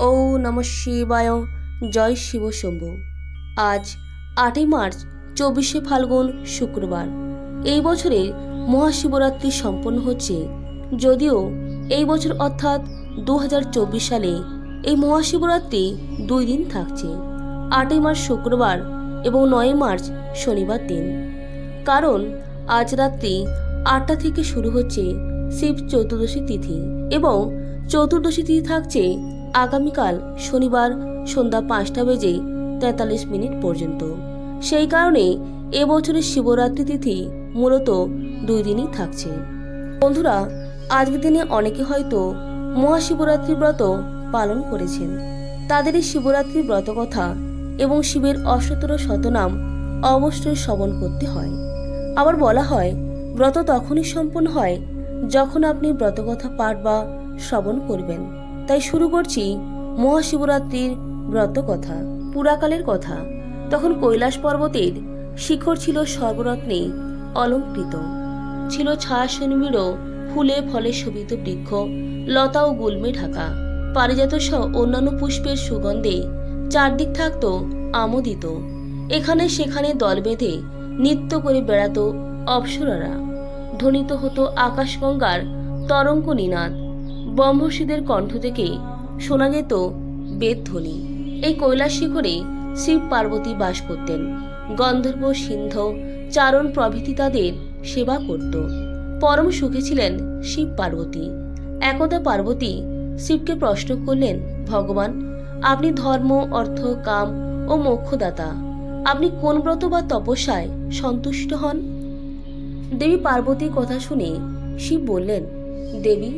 ও নম শিবায়, জয় শিব শম্ভু। আজ আটই মার্চ, চব্বিশে ফাল্গুন, শুক্রবার। এই বছরে মহাশিবরাত্রি সম্পন্ন হচ্ছে। যদিও এই বছর অর্থাৎ দু হাজার চব্বিশ সালে এই মহাশিবরাত্রি দুই দিন থাকছে, আটই মার্চ শুক্রবার এবং নয় মার্চ শনিবার দিন। কারণ আজ রাত্রি আটটা থেকে শুরু হচ্ছে শিব চতুর্দশী তিথি এবং চতুর্দশী তিথি থাকছে আগামীকাল শনিবার সন্ধ্যা পাঁচটা বেজে তেতাল্লিশ মিনিট পর্যন্ত। সেই কারণে এবছরের শিবরাত্রি তিথি মূলত দুই দিনই থাকছে। বন্ধুরা, আজকের দিনে অনেকে হয়তো মহাশিবরাত্রি ব্রত পালন করেছেন। তাদের এই শিবরাত্রির ব্রত কথা এবং শিবের অষ্টতর শতনাম অবশ্যই শ্রবণ করতে হয়। আবার বলা হয়, ব্রত তখনই সম্পন্ন হয় যখন আপনি ব্রতকথা পাঠ বা শ্রবণ করবেন। তাই শুরু করছি মহাশিবরাত্রির ব্রত কথা পুরাকালের কথা। তখন কৈলাস পর্বতের শিখর ছিল সর্বরত্নে অলঙ্কৃত। ছিল ছায়াশনিমিড় ফুলে ফলে শোভিত বৃক্ষ, লতা ও গুল্মে ঢাকা। পারিজাত সহ অন্যান্য পুষ্পের সুগন্ধে চারদিক থাকত আমোদিত। এখানে সেখানে দল বেঁধে নৃত্য করে বেড়াত অপ্সরারা। ধ্বনিত হতো আকাশগঙ্গার তরঙ্গ নিনাদ। ব্রহ্মশীদের কণ্ঠ থেকে শোনা যেত বেদধ্বনি এই কৈলাস শিখরে শিব পার্বতী বাস করতেন। গন্ধর্ব, সিন্ধ, চারণ প্রভৃতি তাদের সেবা করত। পরম সুখে ছিলেন শিব পার্বতী। একদা পার্বতী শিবকে প্রশ্ন করলেন, ভগবান, আপনি ধর্ম, অর্থ, কাম ও মোক্ষদাতা। আপনি কোন ব্রত বা তপস্যায় সন্তুষ্ট হন? দেবী পার্বতীর কথা শুনে শিব বললেন, দেবী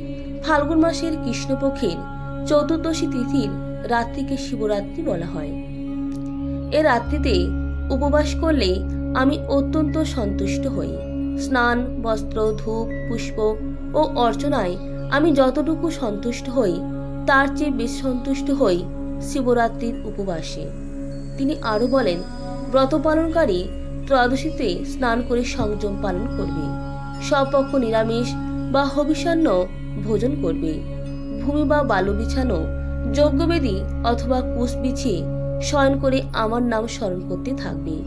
ফাল্গুন মাসের কৃষ্ণপক্ষের চতুর্দশী তিথির রাত্রিকে শিবরাত্রি বলা হয়। এ রাত্রিতে উপবাস করলে আমি অত্যন্ত সন্তুষ্ট হই। স্নান, বস্ত্র, ধূপ, পুষ্প ও অর্চনায় আমি যতটুকু সন্তুষ্ট হই, তার চেয়ে বেশি সন্তুষ্ট হই শিবরাত্রির উপবাসে। তিনি আরও বলেন, ব্রত পালনকারী ত্রয়োদশীতে স্নান করে সংযম পালন করবে। স্বপক্ষ নিরামিষ বা হবিষান্ন ভোজন করবে। ভূমি বা বালু বিছানো, যজ্ঞবেদী অথবা কুশ বিছিয়ে শয়ন করে আমার নাম স্মরণ করতে থাকবে।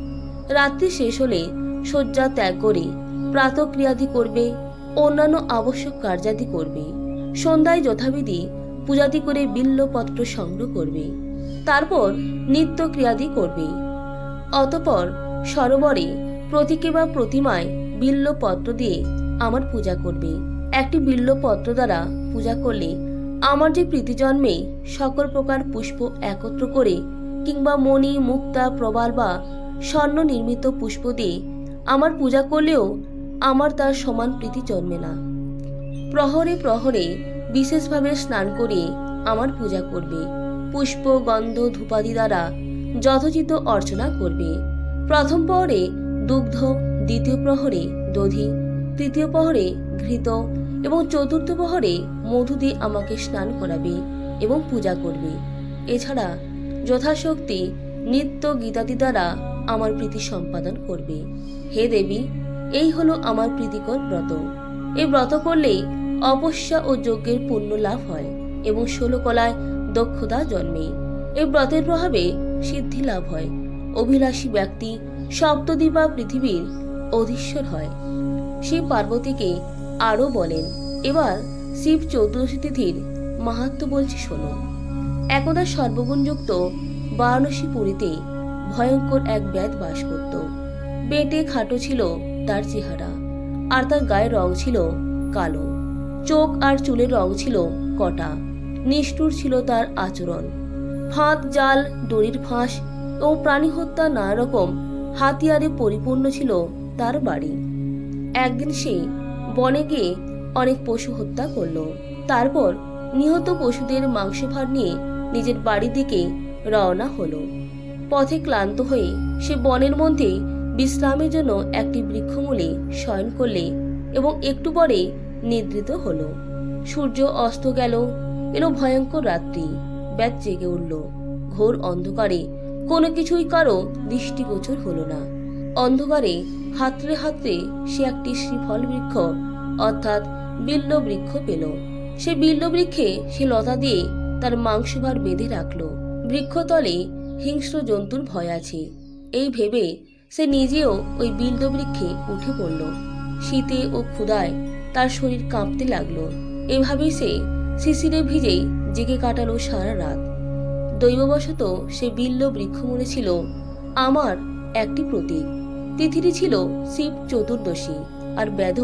রাত্রি শেষ হলে শয্যা ত্যাগ করে প্রাতক্রিয়াদি করবে, অন্যান্য আবশ্যক কার্যাদি করবে। সন্ধ্যায় যথাবিধি পূজাদি করে বিল্লপত্র সংগ্রহ করবে। তারপর নিত্য ক্রিয়াদি করবে। অতপর সরোবরে প্রতীকে বা প্রতিমায় বিল্লপত্র দিয়ে আমার পূজা করবে। একটি বিল্লপত্র দ্বারা পূজা করলে আমার যে প্রীতি জন্মে সকল প্রকার পুষ্প একত্র করে কিংবা মণি, মুক্তা, প্রবাল বা স্বর্ণ নির্মিত পুষ্প দিয়ে আমার পূজা করলেও আমার তার সমান প্রীতি জন্মে না। প্রহরে প্রহরে বিশেষভাবে স্নান করে আমার পূজা করবে। পুষ্প, গন্ধ, ধূপাদি দ্বারা যথোচিত অর্চনা করবে। প্রথম প্রহরে দুগ্ধ, দ্বিতীয় প্রহরে দধি, তৃতীয় প্রহরে ঘৃত এবং চতুর্থ প্রহরে মধু দিয়ে আমাকে স্নান করাবে এবং পূজা করবে। এছাড়া যথাশক্তি নিত্য গীতাদি দ্বারা আমার প্রীতি সম্পাদন করবে। হে দেবী, এই হলো আমার প্রীতিকর ব্রত। এই ব্রত করলে অপস্যা ও যজ্ঞের পুণ্য লাভ হয় এবং ষোলো কলায় দক্ষতা জন্মে। এই ব্রতের প্রভাবে সিদ্ধি লাভ হয়। অভিলাষী ব্যক্তি সপ্তদ্বীপ পৃথিবীর অধীশ্বর হয়। শিব পার্বতীকে আরও বলেন, এবার শিব চৌদ্দশী তিথির মাহাত্ম বলছি শোনো একদা সর্বগুণযুক্ত বারাণসী পুরীতে ভয়ঙ্কর এক ব্যাধ বাস করত। বেটে খাটো ছিল তার চেহারা, আর তার গায়ের রং ছিল কালো। চোখ আর চুলের রং ছিল কটা, নিষ্ঠুর ছিল তার আচরণ। ফাঁদ, জাল, দড়ির ফাঁস ও প্রাণী হত্যা নানা রকম হাতিয়ারে পরিপূর্ণ ছিল তার বাড়ি। একদিন সে বনে গিয়ে অনেক পশু হত্যা করল। তারপর নিহত পশুদের মাংসভার নিয়ে নিজের বাড়ির দিকে রওনা হলো। পথে ক্লান্ত হয়ে সে বনের মধ্যে বিশ্রামের জন্য একটি বৃক্ষমূলে শয়ন করলে এবং একটু পরে নিদ্রিত হলো। সূর্য অস্ত গেল, এলো ভয়ঙ্কর রাত্রি ব্যাত জেগে উঠল। ঘোর অন্ধকারে কোনো কিছুই কারও দৃষ্টিগোচর হলো না। অন্ধকারে, হাতড়ে হাতড়ে সে একটি শ্রীফল বৃক্ষ, অর্থাৎ বিল্ল বৃক্ষ পেল। সে বিল্ল বৃক্ষে সে লতা দিয়ে তার মাংসভার বেঁধে রাখল। বৃক্ষতলে হিংস্র জন্তুর ভয় আছে। এই ভেবে সে নিজেও ওই বিল্দ বৃক্ষে উঠে পড়ল। শীতে ও ক্ষুদায় তার শরীর কাঁপতে লাগল। এভাবেই সে শিশিরে ভিজেই জেগে কাটালো সারা রাত। দৈববশত সে বিল্ল বৃক্ষমূলে ছিল আমার একটি প্রতীক। তিথিটি ছিল শিব চতুর্দশী আর ব্যাধ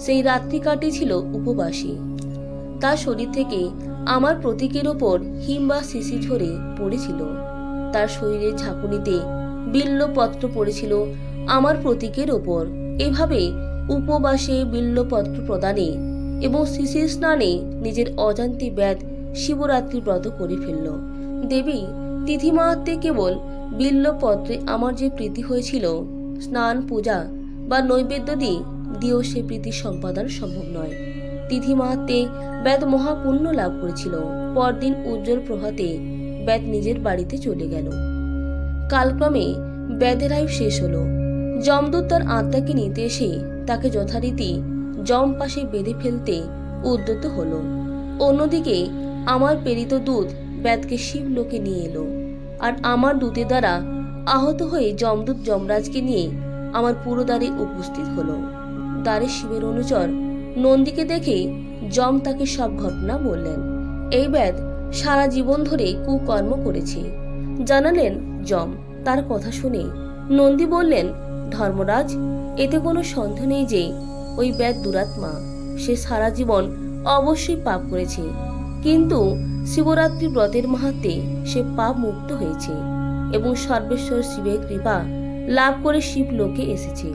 সেই রাত্রি কাটিয়েছিল উপবাসী। তার শরীর থেকে আমার প্রতীকের ওপর হিম বা শিশি ঝরে পড়েছিল। তার শরীরের ঝাঁকুনিতে বিল্লপত্র পড়েছিল আমার প্রতীকের ওপর। এভাবে উপবাসে বিল্লপত্র প্রদানে এবং শিশির স্নানে নিজের অজান্তে ব্যাধ শিবরাত্রি ব্রত করে ফেলল। দেবী তিথি মাহাত্মে কেবল বিল্লপত্রে আমার যে প্রীতি হয়েছিল স্নান, পূজা বা নৈবেদ্য দিয়ে দিয়েও সে প্রীতি সম্পাদন সম্ভব নয়। তিথি মাহাত্মে ব্যাদ মহাপুণ্য লাভ করেছিল। পরদিন উজ্জ্বল প্রভাতে ব্যাদ নিজের বাড়িতে চলে গেল। কালক্রমে ব্যাদের আয়ু শেষ হলো। যমদূত তার আত্মাকে নিতে এসে তাকে যথারীতি জম পাশে বেঁধে ফেলতে উদ্যত হল। অন্যদিকে আমার প্রেরিত দূত ব্যাদকে শিবলোকে নিয়ে এলো। আর আমার দূতের দ্বারা আহত হয়ে যমদূত যমরাজকে নিয়ে আমার পুরো দ্বারে উপস্থিত হলো। দ্বারে শিবের অনুচর নন্দীকে দেখে যম তাকে সব ঘটনা বললেন। এই ব্যাদ সারা জীবন ধরে কুকর্ম করেছে। জানালেন যম তার কথা শুনে। নন্দী বললেন, ধর্মরাজ, এতে কোনো সন্দেহ নেই যে ওই ব্যাদ দুরাত্মা। সে সারা জীবন অবশ্যই পাপ করেছে। কিন্তু শিবরাত্রি ব্রতের মাহাতে সে পাপ মুক্ত হয়েছে। এবং সর্বেশ্বর শিবের কৃপা লাভ করে শিব লোকে এসেছে।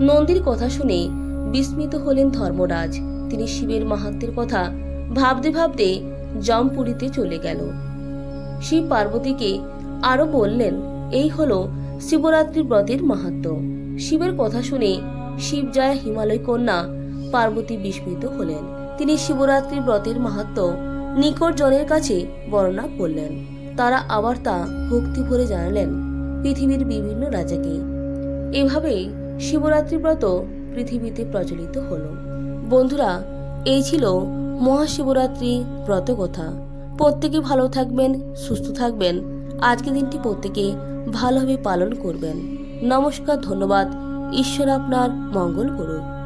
নন্দীর কথা শুনে বিস্মিত হলেন ধর্মরাজ। তিনি শিবের মাহাত্মের কথা ভাবতে ভাবতে জমপুরীতে চলে গেল। শিব পার্বতীকে আরও বললেন, এই হল শিবরাত্রি ব্রতের মাহাত্ম শিবের কথা শুনে শিব যায় হিমালয় কন্যা পার্বতী বিস্মিত হলেন। তিনি শিবরাত্রি ব্রতের মাহাত্ম নিকট জনের কাছে বর্ণনা করলেন। তারা আবার তা ভক্তি ভরে জানালেন পৃথিবীর বিভিন্ন রাজাকে। এভাবেই শিবরাত্রি ব্রত পৃথিবীতে প্রচলিত হল। বন্ধুরা, এই ছিল মহাশিবরাত্রি ব্রত কথা। প্রত্যেকে ভালো থাকবেন, সুস্থ থাকবেন। আজকের দিনটি প্রত্যেকে ভালোভাবে পালন করবেন। নমস্কার, ধন্যবাদ। ঈশ্বর আপনার মঙ্গল করুক।